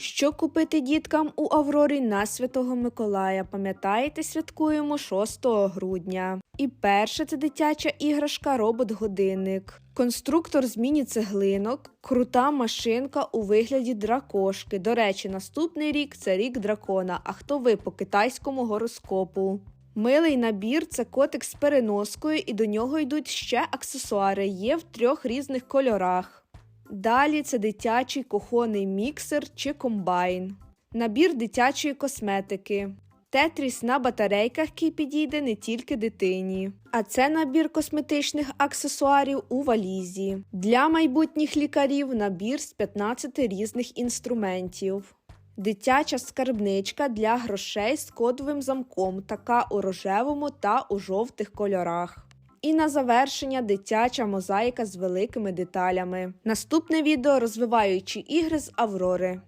Що купити діткам у Аврорі на Святого Миколая? Пам'ятаєте, святкуємо 6 грудня. І перше це дитяча іграшка робот-годинник. Конструктор з міні-цеглинок, крута машинка у вигляді дракошки. До речі, наступний рік це рік дракона. А хто ви по китайському гороскопу? Милий набір це котик з переноскою, і до нього йдуть ще аксесуари. Є в трьох різних кольорах. Далі це дитячий кухонний міксер чи комбайн, набір дитячої косметики, тетріс на батарейках, який підійде не тільки дитині. А це набір косметичних аксесуарів у валізі. Для майбутніх лікарів набір з 15 різних інструментів. Дитяча скарбничка для грошей з кодовим замком, така у рожевому та у жовтих кольорах. І на завершення дитяча мозаїка з великими деталями. Наступне відео розвиваючи ігри з Аврори.